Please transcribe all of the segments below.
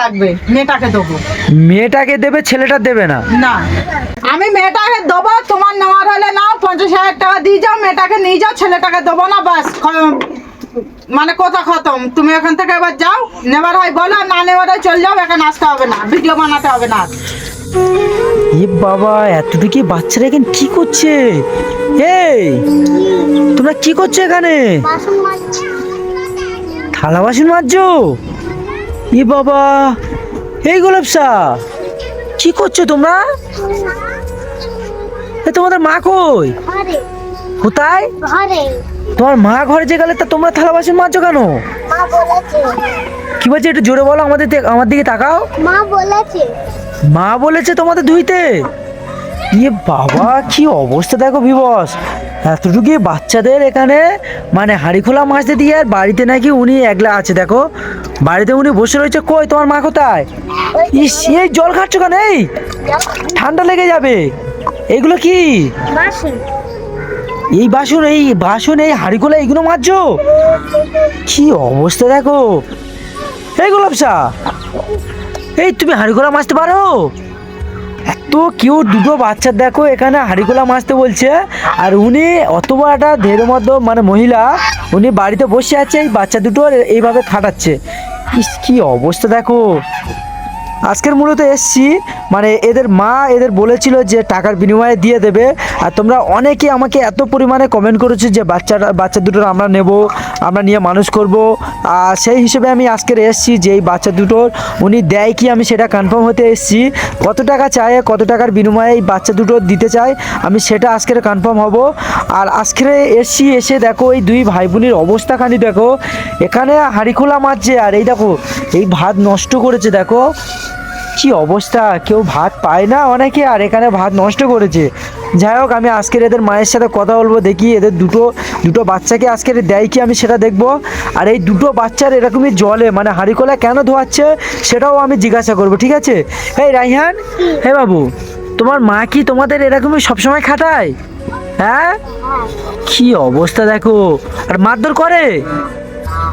লাগবে? মেয়েটাকে দেবো। মেয়েটাকে দেবে ছেলেটা দেবে না। না। আমি মেয়েটাকে দেবো তোমার নেওয়ার হলে নাও পঞ্চাশ হাজার টাকা দিয়ে যাও মেয়েটাকে নিয়ে যাও ছেলেটাকে দেবো না বাস। মানে কথা খতম। তুমি এখান থেকে এবার যাও নেবার হয় বলো না নেবার হয় চলে যাও এখানে আসতে হবে না ভিডিও বানাতে হবে না। এ বাবা এতটুকু বাচ্চারা এখানে কি করছে? এই তোমরা কি করছ এখানে? থালা বাসন মাজছো? এ বাবা এই গোলাপসা কি করছ তোমরা? এ তোমাদের মা কই? কোথায়? তোমার মা ঘরে যে গেলে তা তোমরা থালা বাসন মাজছো কেন কি বলছে একটু জোরে বলো আমাদের আমার দিকে তাকাও। মা বলেছে। মা বলেছে তোমাদের ধুইতে। ইয়ে বাবা কি অবস্থা দেখো বিবস এতটুকু বাচ্চাদের এখানে মানে হাঁড়ি খোলা মাছতে দিয়ে আর বাড়িতে নাকি উনি একলা আছে দেখো। বাড়িতে উনি বসে রয়েছে কই তোমার মা কোথায়? ইস এই জল খাচ্ছ কেন এই? ঠান্ডা লেগে যাবে। এগুলো কি? এই বাসন এই বাসন এই হাঁড়ি খোলা এইগুলো মাজছো? কি অবস্থা দেখো। এই গোলাপসা এই তুমি হাঁড়িখোলা মাছতে পারো? এত কেউ দুটো বাচ্চা, দেখো এখানে হাঁড়িখোলা মাছতে বলছে। আর উনি অত বড় একটা ধের মতো মানে মহিলা, উনি বাড়িতে বসে আছে, এই বাচ্চা দুটো এইভাবে খাটাচ্ছে। ইস, কি অবস্থা দেখো। আজকের মূলত এসছি মানে এদের মা এদের বলেছিল যে টাকার বিনিময়ে দিয়ে দেবে। আর তোমরা অনেকে আমাকে এত পরিমাণে কমেন্ট করেছ যে বাচ্চারা, বাচ্চা দুটোর আমরা নেব, আমরা নিয়ে মানুষ করব। আর সেই হিসেবে আমি আজকের এসছি যে এই বাচ্চা দুটোর, উনি দেয় কি আমি সেটা কনফার্ম হতে এসছি। কত টাকা চায়, কত টাকার বিনিময়ে এই বাচ্চা দুটো দিতে চায়, আমি সেটা আজকের কনফার্ম হব। আর আজকের এসছি এসে দেখো, এই দুই ভাই বোনের অবস্থাখানি দেখো। এখানে হাঁড়ি খোলা মারছে, আর এই দেখো, এই ভাত নষ্ট করেছে, দেখো। কি অবস্থা? কেউ ভাত পায় না অনেকে আর এখানে ভাত নষ্ট করেছে। যাই হোক আমি আজকের এদের মায়ের সাথে কথা বলব দেখি এদের দুটো দুটো বাচ্চাকে আজকের দেয় কি আমি সেটা দেখব। আর এই দুটো বাচ্চার এরকমই জলে মানে হাঁড়ি কলা কেন ধোয়াচ্ছে সেটাও আমি জিজ্ঞাসা করব ঠিক আছে? এই রাইহান হে বাবু তোমার মা কি তোমাদের এরকমই সবসময় খাটায়? হ্যাঁ? কি অবস্থা দেখো। আর মারধর করে?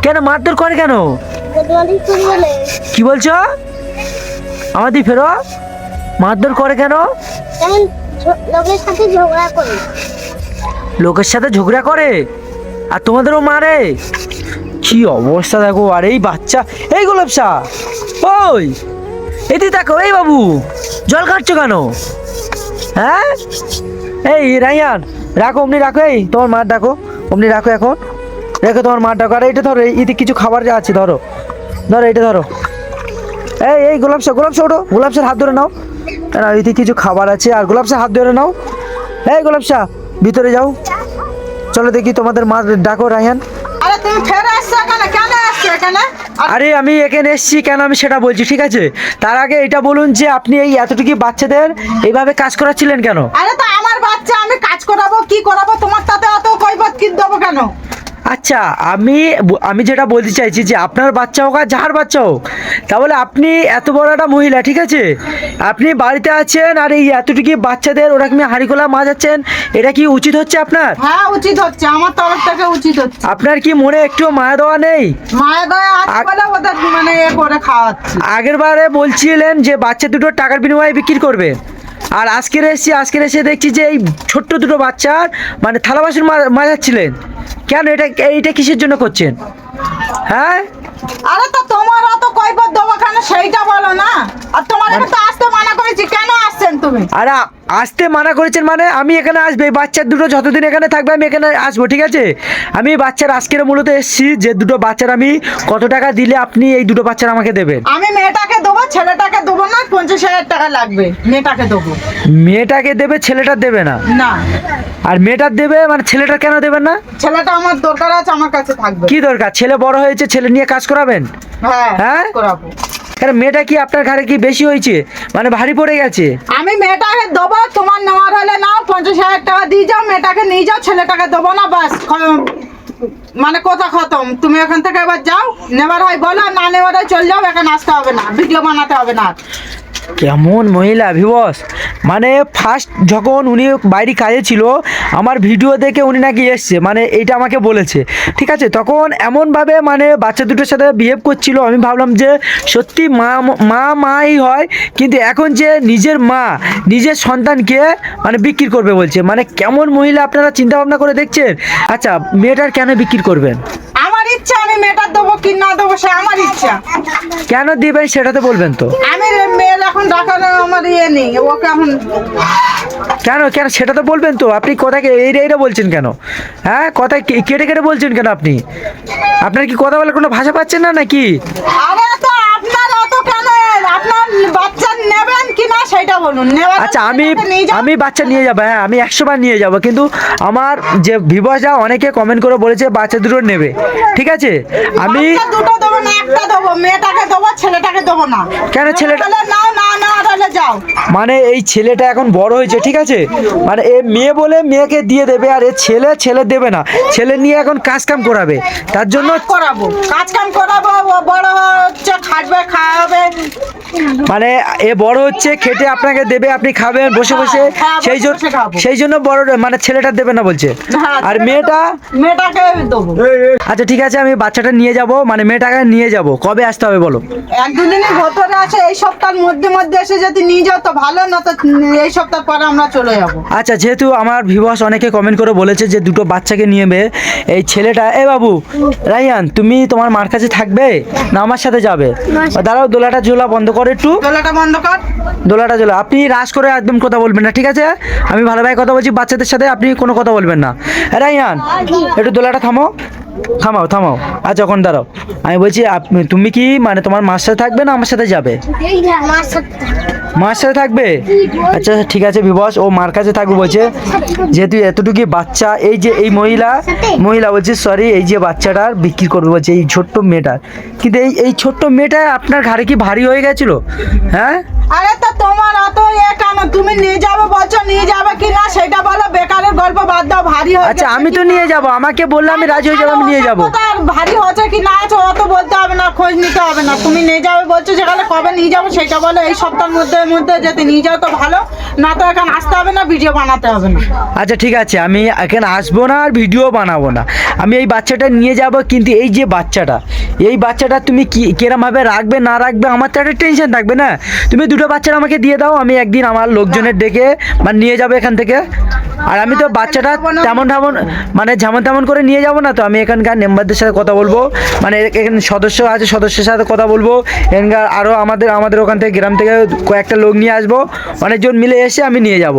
কেন মারধর করে কেন? কি বলছো? আমাদের ফেরো। মারধর করে কেন? লোকের সাথে ঝগড়া করে। লোকের সাথে ঝগড়া করে? আর তোমাদেরও মারে? কি অবস্থা দেখো আর এই বাচ্চা। এই গোলাপসা ওই এদি দেখো এই বাবু জল খাচ্ছ কেন? হ্যাঁ? এই রাইয়ান রাখো অমনি রাখো এই তোমার মার ডাকো অমনি রাখো এখন। রেখো তোমার মার ডাকো আর এইটা ধরো এতে কিছু খাবার যা আছে ধরো। ধরো এটা ধরো। এই এই গোলাপসা গোলাপসা ওঠো গোলাপসার হাত ধরে নাও। না এতে কিছু খাবার আছে আর গোলাপসার হাত ধরে নাও। এই গোলাপসা ভিতরে যাও। চলো দেখি তোমাদের মা ডাকো রায়হান। আরে তুমি ফের আসছো এখানে? কেন আসছো এখানে? আরে আমি এখানে এসেছি কেন আমি সেটা বলছি ঠিক আছে? তার আগে এটা বলুন যে আপনি এই এতটুকু বাচ্চাদের এইভাবে কাজ করাচ্ছিলেন কেন? আরে তো আমার বাচ্চা আমি কাজ করাবো কি করাবো? তোমার তাতে অত কৈবত কি দেবো কেন? আচ্ছা আমি আমি যেটা বলতে চাইছি যে আপনার বাচ্চা হোক আর যার বাচ্চা হোক তাহলে আপনি এত বড় একটা মহিলা ঠিক আছে? আপনি বাড়িতে আছেন আর এই এতটুকু বাচ্চাদের ওরকম হাঁড়িকোলা মাজাচ্ছেন? এটা কি উচিত হচ্ছে আপনার? হ্যাঁ উচিত হচ্ছে। আমার তরফ থেকে উচিত হচ্ছে। আপনার কি মনে একটু মায়া দেওয়া নেই? মায়ের দয়া আছে বলে ওদের মানে এ করে খাওয়াচ্ছি। আগের বারে বলছিলেন যে বাচ্চা দুটো টাকার বিনিময়ে বিক্রি করবে। আর আজকের এসেছি আজকের এসে দেখছি যে এই ছোট্ট দুটো বাচ্চার মানে থালা বাসন মাজাচ্ছিলেন কেন এটা এইটা কিসের জন্য করছেন? হ্যাঁ? আরে তো তোমার অত কয়বার দেবো কেন সেইটা বলো না। আর তোমার এখানে তো আসতে মানা করেছি কেন আসছেন তুমি? আরে আসতে মানা করেছেন মানে আমি এখানে আসবে এই বাচ্চার দুটো যতদিন এখানে থাকবে আমি এখানে আসব ঠিক আছে? আমি বাচ্চার আজকের মূলত এসেছি যে দুটো বাচ্চার আমি কত টাকা দিলে আপনি এই দুটো বাচ্চার আমাকে দেবেন। আমি মেয়েটাকে ছেলেটাকে দেবো না পঞ্চাশ হাজার টাকা লাগবে মেয়েটাকে দেবো। মেয়েটাকে দেবে ছেলেটা দেবে না? না। আর মেয়েটার দেবে মানে ছেলেটা কেন দেবেন না? ছেলেটা আমার দরকার আছে আমার কাছে থাকবে। কি দরকার? ছেলে বড় হয়েছে ছেলে নিয়ে কাজ করাবেন? হ্যাঁ হ্যাঁ? করাবো। কেন মেয়েটা কি আপনার ঘাড়ে কি বেশি হয়েছে? মানে ভারী পড়ে গেছে? আমি মেয়েটাকে দেবো তোমার নেওয়ার হলে নাও পঞ্চাশ হাজার টাকা দিয়ে যাও মেয়েটাকে নিয়ে যাও ছেলেটাকে দেবো না বাস মানে কথা খতম। তুমি এখান থেকে এবার যাও, নেবার হয় বলো না নেবার হয় চল যাও, এখানে আসতে হবে না, ভিডিও বানাতে হবে না। কেমন মহিলা ভিবস মানে ফার্স্ট যখন উনি বাইরে কাজে ছিল, আমার ভিডিও দেখে উনি নাকি এসছে মানে এইটা আমাকে বলেছে। ঠিক আছে? তখন এমনভাবে মানে বাচ্চা দুটোর সাথে বিহেভ করছিল, আমি ভাবলাম যে সত্যি মা মা মাই হয়, কিন্তু এখন যে নিজের মা, নিজের সন্তানকে মানে বিক্রি করবে বলছে। মানে কেমন মহিলা আপনারা চিন্তা ভাবনা করে দেখছেন? আচ্ছা মেয়েটার কেন বিক্রি করবেন? ইচ্ছা আমি মেটার দেবো কি না দেবো সে আমার ইচ্ছা। কেন দিবেন সেটা তো বলবেন তো। আমি মেয়ের এখন ডাকানো আমার ইয়ে নেই ওকে এখন কেন কেন সেটা তো বলবেন তো। আপনি কথাকে এইটা এইটা বলছেন কেন? হ্যাঁ কথা কেটে কেটে বলছেন কেন আপনি? আপনার কি কথা বলে কোনো ভাষা পাচ্ছেন না নাকি? আরে তো আপনার অত কেন আপনার বাচ্চা নেবেন কি না সেটা বলুন আচ্ছা আমি আমি বাচ্চা নিয়ে যাব হ্যাঁ আমি একশো বার নিয়ে যাব কিন্তু আমার যে ভিভাসা অনেকে কমেন্ট করে বলেছে বাচ্চা দুটো নেবে ঠিক আছে? আমি দুটো দেবো না একটা দেবো মেয়েটাকে দেবো ছেলেটাকে দেবো না। কেন ছেলেটা- না যাও। মানে এই ছেলেটা এখন বড় হয়েছে ঠিক আছে? মানে এ মেয়ে বলে মেয়েকে দিয়ে দেবে আর এ ছেলে ছেলে দেবে না। ছেলে নিয়ে এখন কাজ কাম করাবে। তার জন্য করাবো। কাজ কাম করাবো বড় হচ্ছে খাটবে খাওয়াবে। মানে এ বড় হচ্ছে খেটে আপনাকে দেবে আপনি খাবেন বসে বসে। হ্যাঁ, সেই জন্য সেই জন্য বড় মানে ছেলেটা দেবে না বলছে। হ্যাঁ, আর মেয়েটা মেয়েটাকে দেবো। আচ্ছা ঠিক আছে আমি বাচ্চাটা নিয়ে যাব। মানে মেয়েটাকে নিয়ে যাব। কবে আসতে হবে বলো? এক দুদিনের ভেতরে আছে এই সপ্তাহের মধ্যে মধ্যে এসে যদি নিয়ে যাও তো ভালো না তো এই সপ্তাহ পরে আমরা চলে যাব। আচ্ছা যেহেতু আমার ভিভাস অনেকে কমেন্ট করে বলেছে যে দুটো বাচ্চাকে নিয়ে বে এই ছেলেটা এ বাবু রাইয়ান তুমি তোমার মার কাছে থাকবে না আমার সাথে যাবে? দাঁড়াও দোলাটা ঝোলা বন্ধ করে একটু। গলাটা বন্ধ কর। দোলাটা ঝোলা। আপনি রাস করে একদম কথা বলবেন না ঠিক আছে? আমি ভালোভাবে কথা বলছি বাচ্চাদের সাথে আপনি কোনো কথা বলবেন না। রাইয়ান একটু দোলাটা থামো। থামাও থামাও। আচ্ছা যখন দাঁড়াও। আমি বলছি তুমি কি মানে তোমার মার সাথে থাকবে না আমার সাথে যাবে? আমার সাথে মার সাথে থাকবে? আচ্ছা ঠিক আছে বিবস ও মার কাছে থাকবে বলছে। যেহেতু এতটুকু বাচ্চা এই যে এই মহিলা মহিলা বলছে সরি এই যে বাচ্চাটার বিক্রি করবে বলছে এই ছোট্ট মেয়েটার কিন্তু এই এই ছোট্ট মেয়েটা আপনার ঘাড়ে কি ভারী হয়ে গেছিল? হ্যাঁ? আরে তো তোমার অত এ কেন? তুমি নিয়ে যাবে বলছো নিয়ে যাবে কি না? সেটা বলো বেকারের গল্প বাদ দাও ভারী হয়ে আচ্ছা আমি তো নিয়ে যাব আমাকে বললে আমি রাজি হয়ে যাব আমি নিয়ে যাব। ভারী হচ্ছে কি না আছে অত বলতে হবে না খোঁজ নিতে হবে না। তুমি নিয়ে যাবে বলছো যেখানে কবে নিয়ে যাব সেটা বলো এই সপ্তাহের মধ্যে মধ্যে যদি নিয়ে যাও তো ভালো না তো এখানে আসতে হবে না ভিডিও বানাতে হবে না। আচ্ছা ঠিক আছে, আমি এখানে আসব না আর ভিডিও বানাবো না। আমি এই বাচ্চাটা নিয়ে যাব, কিন্তু এই যে বাচ্চাটা এই বাচ্চাটা তুমি কি কিরমভাবে রাখবে না রাখবে আমার তো একটা টেনশন থাকবে না? তুমি দুটো বাচ্চাটা আমাকে দিয়ে দাও আমি একদিন আমার লোকজনের ডেকে মানে নিয়ে যাব এখান থেকে। আর আমি তো বাচ্চাটা তেমন তেমন মানে যেমন তেমন করে নিয়ে যাব না তো আমি এখানকার মেম্বারদের সাথে কথা বলব। মানে এখানে সদস্য আছে সদস্যের সাথে কথা বলব। এখানকার আরও আমাদের আমাদের ওখান থেকে গ্রাম থেকে কয়েকটা লোক নিয়ে আসব। অনেকজন মিলে এসে আমি নিয়ে যাব।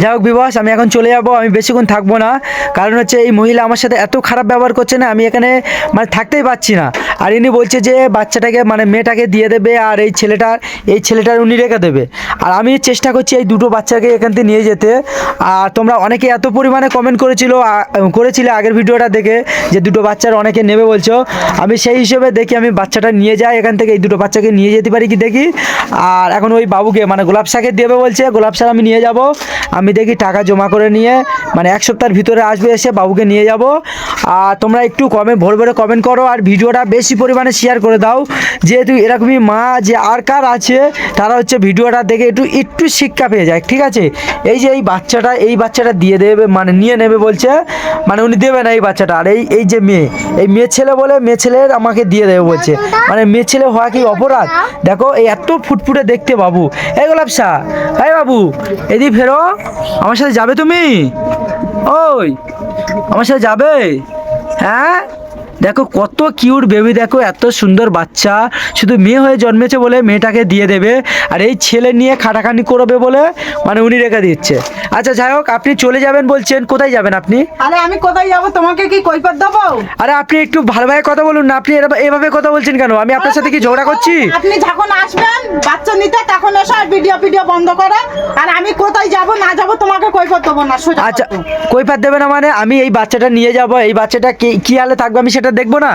যাই হোক বিবাস আমি এখন চলে যাব আমি বেশিক্ষণ থাকব না। কারণ হচ্ছে এই মহিলা আমার সাথে এত খারাপ ব্যবহার করছে না আমি এখানে মানে থাকতেই পারছি না। আর ইনি বলছে যে বাচ্চাটাকে মানে মেয়েটাকে দিয়ে দেবে আর এই ছেলেটার এই ছেলেটার উনি রেখে দেবে। আর আমি চেষ্টা করছি এই দুটো বাচ্চাকে এখান থেকে নিয়ে যেতে। আর তোমরা অনেকে এত পরিমাণে কমেন্ট করেছিল করেছিলে আগের ভিডিওটা দেখে, যে দুটো বাচ্চার অনেকে নেবে বলছো। আমি সেই হিসেবে দেখি আমি বাচ্চাটা নিয়ে যাই, এখান থেকে এই দুটো বাচ্চাকে নিয়ে যেতে পারি কি দেখি। আর এখন ওই বাবুকে মানে গোলাপ শাকে দেবে বলছে, গোলাপ শাক আমি নিয়ে যাব। আমি দেখি টাকা জমা করে নিয়ে মানে এক সপ্তাহের ভিতরে আসবে এসে বাবুকে নিয়ে যাব। আর তোমরা একটু কমে ভোর ভোরে কমেন্ট করো আর ভিডিওটা বেশি পরিমাণে শেয়ার করে দাও। যেহেতু এরকমই মা যে আর কার আছে, তারা হচ্ছে ভিডিওটা দেখে একটু একটু শিক্ষা পেয়ে যায়, ঠিক আছে? এই যে এই বাচ্চাটা এই বাচ্চাটা দিয়ে দেবে মানে নিয়ে নেবে বলছে মানে উনি দেবে না এই বাচ্চাটা। আর এই এই যে মেয়ে, এই মেয়ে ছেলে বলে মেয়ে ছেলের আমাকে দিয়ে দেবে বলছে। মানে মেয়ে ছেলে হওয়া কি অপরাধ? দেখো, এই এত ফুটফুটে দেখতে বাবু। এই গোলাপ শাহ, এই বাবু, এদিকে ফেরো। আমার সাথে যাবে তুমি? ওই, আমার সাথে যাবে? হ্যাঁ দেখো কত কিউট বেবি দেখো এত সুন্দর বাচ্চা। শুধু মেয়ে হয়ে জন্মেছে বলে মেয়েটাকে দিয়ে দেবে আর এই ছেলে নিয়ে খাটাখানি করবে বলে মানে উনি রেখে দিচ্ছে। আচ্ছা যাই হোক আপনি চলে যাবেন বলছেন কোথায় যাবেন আপনি? আরে আমি কোথায় যাব? তোমাকে কি কৈফত দেবো? আরে আপনি একটু ভালোভাবে কথা বলুন না আপনি এভাবে কথা বলছেন কেন? আমি আপনার সাথে কি ঝগড়া করছি? আপনি যখন আসবেন বাচ্চা নিতে তখন এসে আর ভিডিও ভিডিও বন্ধ করে। আর আমি কোথায় যাব না যাব তোমাকে কৈফত দেবো না আচ্ছা। কৈফাত দেবে না মানে আমি এই বাচ্চাটা নিয়ে যাব এই বাচ্চাটা কি কি হালে থাকবে আমি সেটা দেখব না?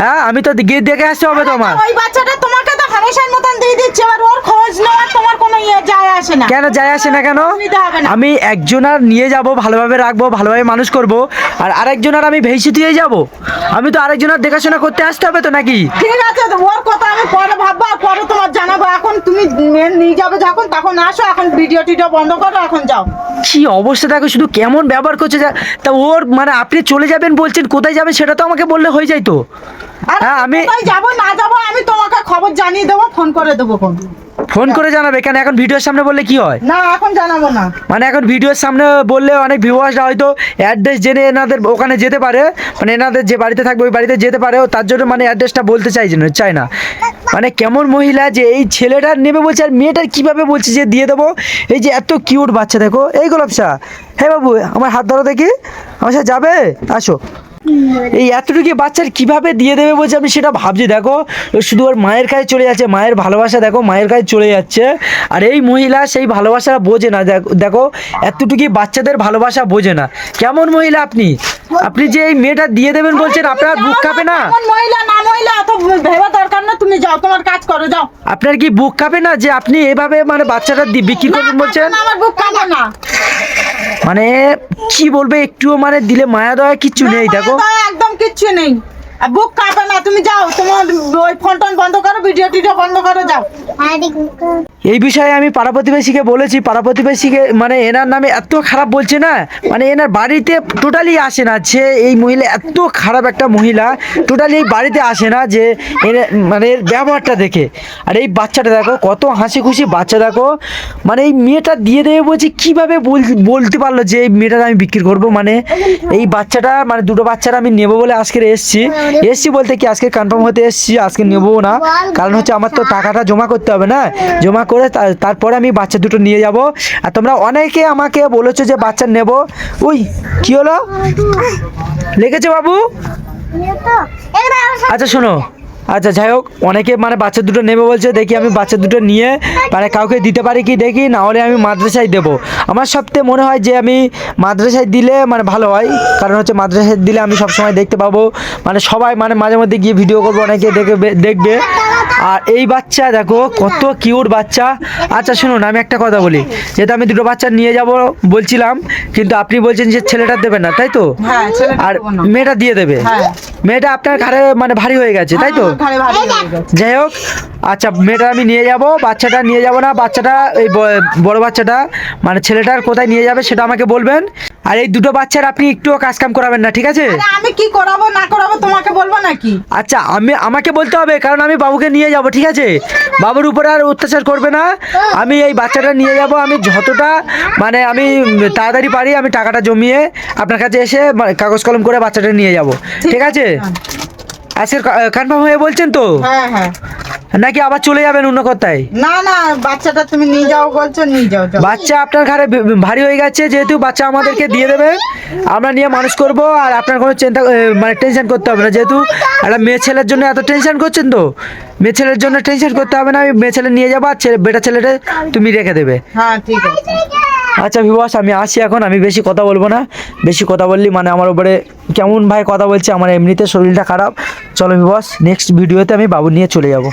হ্যাঁ আমি তো গিয়ে দেখে আসতে হবে তোমার। ওই বাচ্চাটা তোমাকে তো হামেশার মতন দিয়ে দিচ্ছে, এবার ওর খোঁজ নেওয়ার তোমার কোনো ইয়ে যায় আসে না। কেন যায় আসে না কেন। আমি একজনার নিয়ে যাব ভালোভাবে রাখব ভালোভাবে মানুষ করব আর আরেকজনের আমি ভেসে দিয়ে যাব। আমি তো আরেকজনের দেখাশোনা করতে আসতে হবে তো নাকি? ঠিক আছে তো ওর কথা আমি পরে ভাববো আর পরে তোমার জানাব। এখন তুমি মেয়ে নিয়ে যাবে যখন তখন আসো এখন ভিডিও টিডিও বন্ধ করো এখন যাও। কি অবস্থা দেখো শুধু কেমন ব্যবহার করছে তা ওর মানে আপনি চলে যাবেন বলছেন কোথায় যাবেন সেটা তো আমাকে বললে হয়ে যায় তো আর হ্যাঁ, আমি- যাব না যাব আমি তোমাকে খবর জানিয়ে দেবো ফোন করে দেবো কোন। ফোন করে জানাবে কেন এখন ভিডিওর সামনে বললে কি হয়? না এখন জানাব না। মানে এখন ভিডিওর সামনে বললে অনেক ভিউয়ার্সরা হয়তো অ্যাড্রেস জেনে এনাদের ওখানে যেতে পারে মানে এনাদের যে বাড়িতে থাকবে ওই বাড়িতে যেতে পারে ও তার জন্য মানে অ্যাড্রেসটা বলতে চাইছে না চায় না। মানে কেমন মহিলা যে এই ছেলেটার নেবে বলছে আর মেয়েটার কীভাবে বলছে যে দিয়ে দেবো? এই যে এত কিউট বাচ্চা দেখো এই গোলাপসা হ্যাঁ বাবু আমার হাত ধরো দেখি। আমার সাথে যাবে? আসো। এই এতটুকু বাচ্চার কীভাবে দিয়ে দেবে বলছে আমি সেটা ভাবছি দেখো শুধু ওর মায়ের কাছে চলে যাচ্ছে মায়ের ভালোবাসা দেখো মায়ের কাছে চলে যাচ্ছে। আর এই মহিলা সেই ভালোবাসা বোঝে না দেখ- দেখো এতটুকু বাচ্চাদের ভালোবাসা বোঝে না। কেমন মহিলা আপনি? আপনি যে এই মেয়েটা দিয়ে দেবেন বলছেন আপনার বুক কাঁপে না মহিলা না মহিলা অত ভেবে দরকার না তুমি যাও তোমার কাজ করো যাও। আপনার কি বুক কাঁপে না যে আপনি এভাবে মানে বাচ্চাটা বিক্রি করবেন বলছেন? আমার বুক কাঁপে না। মানে কি বলবে একটুও মানে দিলে মায়া দয়া কিচ্ছু নেই দেখো। একদম কিচ্ছু নেই। আর বুক কাঁপে না তুমি যাও তোমার ওই ফোন টোন বন্ধ করো ভিডিও টিডিও বন্ধ করো যাও। আরে এই বিষয়ে আমি পাড়া প্রতিবেশীকে বলেছি, পাড়া প্রতিবেশীকে মানে এনার নামে এত খারাপ বলছে না মানে এনার বাড়িতে টোটালি আসে না, যে এই মহিলা এত খারাপ একটা মহিলা টোটালি এই বাড়িতে আসে না যে এর মানে ব্যবহারটা দেখে। আর এই বাচ্চাটা দেখো, কত হাসি খুশি বাচ্চা দেখো মানে এই মেয়েটা দিয়ে দেবে বলছে, কীভাবে বল- বলতে পারল যে এই মেয়েটা আমি বিক্রি করব? মানে এই বাচ্চাটা মানে দুটো বাচ্চারা আমি নেব বলে আজকে এসছি। এসছি বলতে কি, আজকে কনফার্ম হতে এসছি, আজকে নেব না। কারণ হচ্ছে আমার তো টাকাটা জমা করতে হবে না। জমা করে তারপরে আমি বাচ্চা দুটো নিয়ে যাব। আর তোমরা অনেকে আমাকে বলেছ যে বাচ্চা নেব। উই, কি হলো? লেগেছে বাবু? আচ্ছা শোনো। আচ্ছা যাই হোক, অনেকে মানে বাচ্চা দুটো নেবে বলছে, দেখি আমি বাচ্চা দুটো নিয়ে মানে কাউকে দিতে পারি কি, দেখি, না হলে আমি মাদ্রাসায় দেবো। আমার সবথেকে মনে হয় যে আমি মাদ্রাসায় দিলে মানে ভালো হয়, কারণ হচ্ছে মাদ্রাসায় দিলে আমি সবসময় দেখতে পাবো। মানে সবাই মানে মাঝে মধ্যে গিয়ে ভিডিও করব, অনেকে দেখবে দেখবে। আর এই বাচ্চা দেখো কত কিউট বাচ্চা। আচ্ছা শুনুন আমি একটা কথা বলি। যেহেতু আমি দুটো বাচ্চা নিয়ে যাব বলছিলাম কিন্তু আপনি বলছেন যে ছেলেটা দেবে না তাই তো? হ্যাঁ আর মেয়েটা দিয়ে দেবে। হ্যাঁ। মেয়েটা আপনার ঘাড়ে মানে ভারী হয়ে গেছে তাই তো? হয়ে। যাই হোক আচ্ছা মেয়েটা আমি নিয়ে যাব বাচ্চাটা নিয়ে যাব না বাচ্চাটা এই বড় বাচ্চাটা মানে ছেলেটার কোথায় নিয়ে যাবে সেটা আমাকে বলবেন। আর এই দুটো বাচ্চার আপনি একটুও কাজ কাম করাবেন না ঠিক আছে? আমি কি করাবো না করাবো তোমাকে বলব নাকি? আচ্ছা আমি আমাকে বলতে হবে কারণ আমি বাবুকে নিয়ে যাব ঠিক আছে? বাবুর উপরে আর অত্যাচার করবে না। আমি এই বাচ্চাটা নিয়ে যাব আমি যতটা মানে আমি তাড়াতাড়ি পারি আমি টাকাটা জমিয়ে আপনার কাছে এসে মানে কাগজ কলম করে বাচ্চাটা নিয়ে যাব। ঠিক আছে আজকে কনফার্ম হয়ে বলছেন তো? হ্যাঁ হ্যাঁ। নাকি আবার চলে যাবেন অন্য কোথায়? না না বাচ্চাটা তুমি নিয়ে যাও বলছো নিয়ে যাও বাচ্চা আপনার ঘরে ভারী হয়ে গেছে যেহেতু বাচ্চা আমাদেরকে দিয়ে দেবে। আমরা নিয়ে মানুষ করব আর আপনার কোনো চিন্তা মানে টেনশন করতে হবে না। যেহেতু একটা মেয়ে ছেলের জন্য এত টেনশন করছেন তো মেয়ে ছেলের জন্য টেনশন করতে হবে না। আমি মেয়ে ছেলে নিয়ে যাব আর ছেলে বেটা ছেলেটা তুমি রেখে দেবে। হ্যাঁ ঠিক আছে। আচ্ছা বিবাস আমি আসি এখন। আমি বেশি কথা বলব না। বেশি কথা বললি মানে আমার উপরে কেমন ভাই কথা বলছে আমার এমনিতে শরীরটা খারাপ। চলো বিবাস নেক্সট ভিডিওতে আমি বাবু নিয়ে চলে যাব।